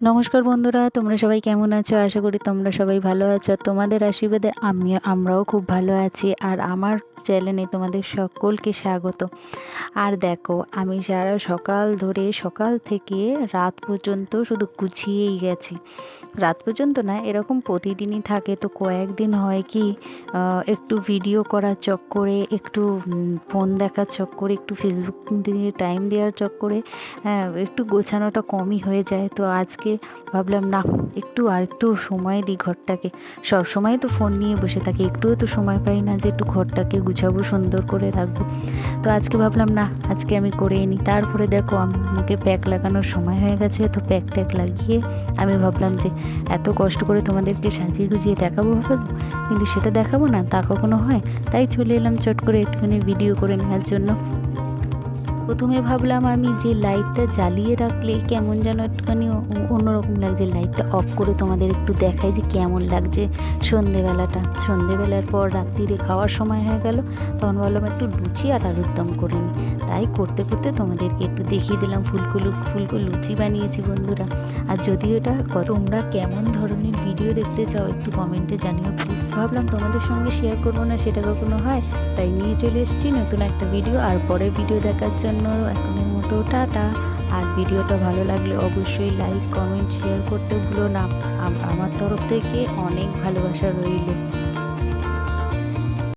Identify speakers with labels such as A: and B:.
A: নমস্কার বন্ধুরা, তোমরা সবাই কেমন আছো? আশা করি তোমরা সবাই ভালো আছো। তোমাদের আশীর্বাদে আমি আমরাও খুব ভালো আছি। আর আমার চ্যানেলে তোমাদের সকলকে স্বাগত। আর দেখো, আমি সারা সকাল ধরে, সকাল থেকে রাত পর্যন্ত শুধু গুছিয়েই গেছি। রাত পর্যন্ত না, এরকম প্রতিদিনই থাকে। তো কয়েকদিন হয় কি একটু ভিডিও করার চক্করে, একটু ফোন দেখার চক্করে, একটু ফেসবুক দিয়ে টাইম দেওয়ার চক্করে হ্যাঁ একটু গোছানোটা কমই হয়ে যায়। তো আজকে ভাবলাম, না, একটু আর একটু সময় দিই ঘরটাকে। সব সময় তো ফোন নিয়ে বসে থাকি, একটুও তো সময় পাই না যে একটু ঘরটাকে গুছাবো, সুন্দর করে রাখব। তো আজকে ভাবলাম, না, আজকে আমি করে নিই। তারপরে দেখো আমাকে প্যাক লাগানোর সময় হয়ে গেছে, তো প্যাক ট্যাক লাগিয়ে আমি ভাবলাম যে এত কষ্ট করে তোমাদেরকে সাজিয়ে গুজিয়ে দেখাবো ভাববো কিন্তু সেটা দেখাবো না, তা কখনো হয়? তাই চলে এলাম চট করে একটুখানি ভিডিও করে নেওয়ার জন্য। প্রথমে ভাবলাম আমি যে লাইটটা জ্বালিয়ে রাখলে কেমন যেন একটুখানি অন্যরকম লাগছে। লাইটটা অফ করে তোমাদের একটু দেখাই যে কেমন লাগছে সন্ধেবেলাটা। সন্ধেবেলার পর রাত্রিরে খাওয়ার সময় হয়ে গেল। তখন ভাবলাম একটু লুচি আর আলুর দম করে নিই তাই করতে করতে তোমাদেরকে একটু দেখিয়ে দিলাম ফুলকো ফুলকো লুচি বানিয়েছি বন্ধুরা। আর যদিও এটা তোমরা কেমন ধরনের ভিডিও দেখতে চাও একটু কমেন্টে জানিও প্লিজ ভাবলাম তোমাদের সঙ্গে শেয়ার করব না, সেটা কখনো হয়। তাই নিয়ে চলে এসেছি নতুন একটা ভিডিও আর পরের ভিডিও দেখার জন্য এখনের মতো টাটা। আর ভিডিওটা ভালো লাগলে অবশ্যই লাইক কমেন্ট শেয়ার করতে ভুলো না। আমার তরফ থেকে অনেক ভালোবাসা রইল।